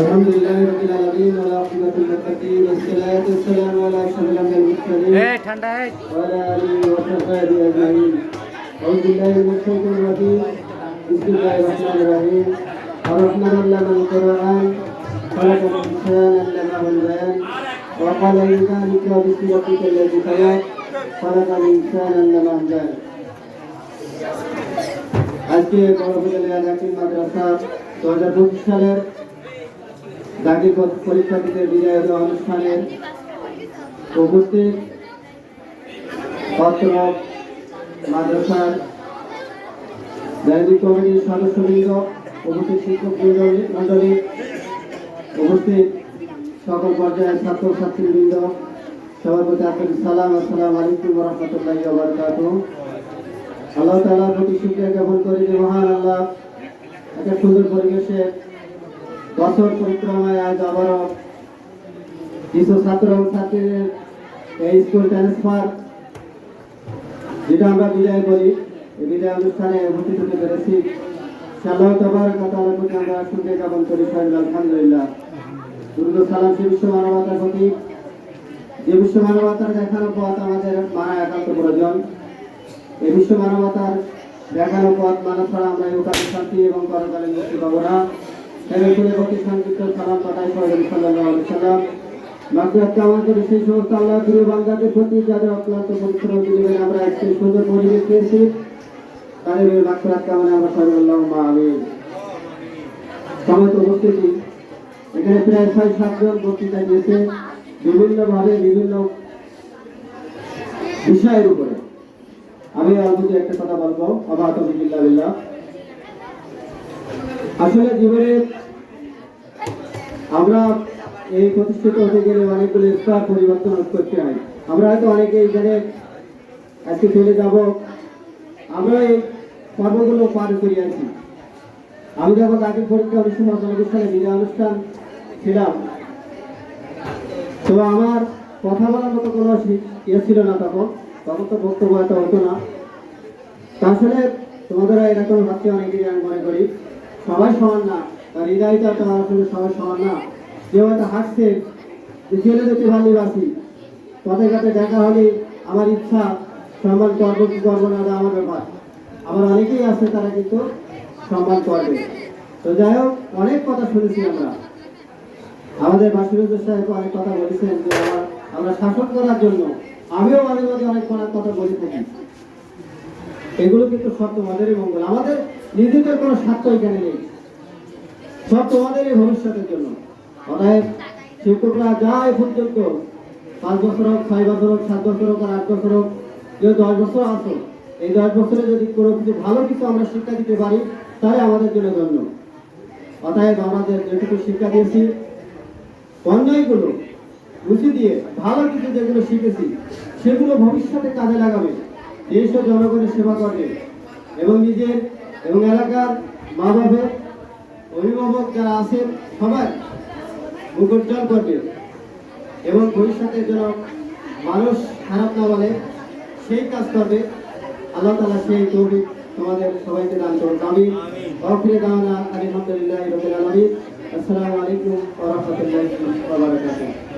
الحمد لله رب العالمين والعاقبة للمتقين والصلاة والسلام على أشرف الأنبياء والمرسلين وعلى آله وصحبه أجمعين أعوذ بالله من الشيطان الرجيم بسم الله الرحمن الرحيم الرحمن علم القرآن خلق الإنسان علمه البيان وقال الإنسان اقرأ باسم ربك الذي خلق خلق الإنسان علمه البيان আজকে মাদ্রাসা দু হাজার পঁচিশ সালের দাগি পরীক্ষার্থীদের বিদায় অনুষ্ঠানের উপস্থিত পত্র মাদ্রাসার রাজনীতি কমিটির সদস্যবৃন্দ, উপস্থিত শিক্ষক মন্ডলী উপস্থিত সকল পর্যায়ের ছাত্র ছাত্রীবৃন্দ সবার প্রতি আপনার সালাম, আসসালাম আলাইকুম রহমতুল্লাহ আল্লাহ তালার প্রতি শুক্রিয়া জ্ঞাপন করি যে মহান আল্লাহ। একটা সুন্দর পরিবেশে বছর পরিক্রমায় আজ আবারও কিছু ছাত্র এবং ছাত্রীদের এই স্কুল ট্রান্সফার, যেটা আমরা বিদায় করি। এই বিদায় অনুষ্ঠানে উপস্থিত হতে পেরেছি। সাল্লাহ তবার কথা প্রতি আমরা শুনতে জ্ঞাপন করি আলহামদুলিল্লাহ। দুর্গ, সালাম সে বিশ্ব মানবতার প্রতি যে বিশ্ব মানবতার দেখানো পথ আমাদের মানা একান্ত প্রয়োজন। এই বিশ্ব মানবতার দেখানো পথ মানব ছাড়া আমরা ইউকালে শান্তি এবং পরকালে মুক্তি পাবো না। রসুল প্রতি সংযুক্ত সালাম পাঠাই সাল্লাহ সাল্লাম। সেই সমস্ত আল্লাহ প্রিয় প্রতি যাদের অক্লান্ত পরিশ্রম আমরা একটি সুন্দর পরিবেশ পেয়েছি, তাদের মাকড়াত কামনা আমরা সবাই আল্লাহ আমি সময় উপস্থিতি, এখানে প্রায় ছয় সাতজন বক্তৃতা দিয়েছে বিভিন্নভাবে বিভিন্ন বিষয়ের উপরে। আমি দু একটা কথা বলব। আবার বিল্লাহ আসলে জীবনে আমরা এই প্রতিষ্ঠিত হতে গেলে অনেকগুলো স্তর পরিবর্তন করতে হয়। আমরা হয়তো অনেকে এখানে আজকে চলে যাব। আমরা এই পর্বগুলো পার করে আছি। আমি যখন আগে পরীক্ষা নব্বই সালে বিদায় অনুষ্ঠান ছিলাম তো আমার কথা বলার মতো কোনো ইয়ে ছিল না তখন। তখন তো বক্তব্য এত হতো না। তা আসলে তোমাদের এরকম ভাবছে অনেকেই আমি মনে করি? সবাই সমান না। তার হৃদয়টা তো আসলে সবাই সমান না। কেউ হয়তো হাসছে, যে চলে যেতে ভালোবাসি পথে ঘাটে দেখা হলে আমার ইচ্ছা, সম্মান করব কি করব না আমার ব্যাপার। আবার অনেকেই আছে তারা কিন্তু সম্মান করবে। তো যাই হোক, অনেক কথা শুনেছি আমরা। আমাদের বাসুরেন্দ্র সাহেব অনেক কথা বলেছেন যে আমরা শাসন করার জন্য আমিও মাঝে মাঝে অনেক অনেক কথা বলে থাকি। এগুলো কিন্তু সব তোমাদেরই মঙ্গল আমাদের নিজেদের কোনো স্বার্থ এখানে নেই। সব তোমাদেরই ভবিষ্যতের জন্য। অতএব শিক্ষকরা যায় পর্যন্ত পাঁচ বছর হোক, ছয় বছর হোক, সাত বছর হোক, আর আট বছর হোক কেউ দশ বছর আসো এই দশ বছরে যদি কোনো কিছু ভালো কিছু আমরা শিক্ষা দিতে পারি, তাহলে আমাদের জন্য ধন্য। অতএব আমাদের যেটুকু শিক্ষা দিয়েছি, অন্যায়গুলো বুঝে দিয়ে ভালো কিছু যেগুলো শিখেছি সেগুলো ভবিষ্যতে কাজে লাগাবে। দেশ ও জনগণের সেবা করবে। এবং নিজের এবং এলাকার মা বাবার অভিভাবক যারা আছেন সবাই মুখোজ্জ্বল করবে। এবং ভবিষ্যতের জন্য মানুষ খারাপ না বলে সেই কাজ করবে। আল্লাহ তালা সেই তৌফিক তোমাদের সবাইকে দান করুন। আমি অফিরে দাওয়ানা আলহামদুলিল্লাহ রবিল আলমী আসসালামু আলাইকুম ওয়া রাহমাতুল্লাহি ওয়া বারাকাতুহু।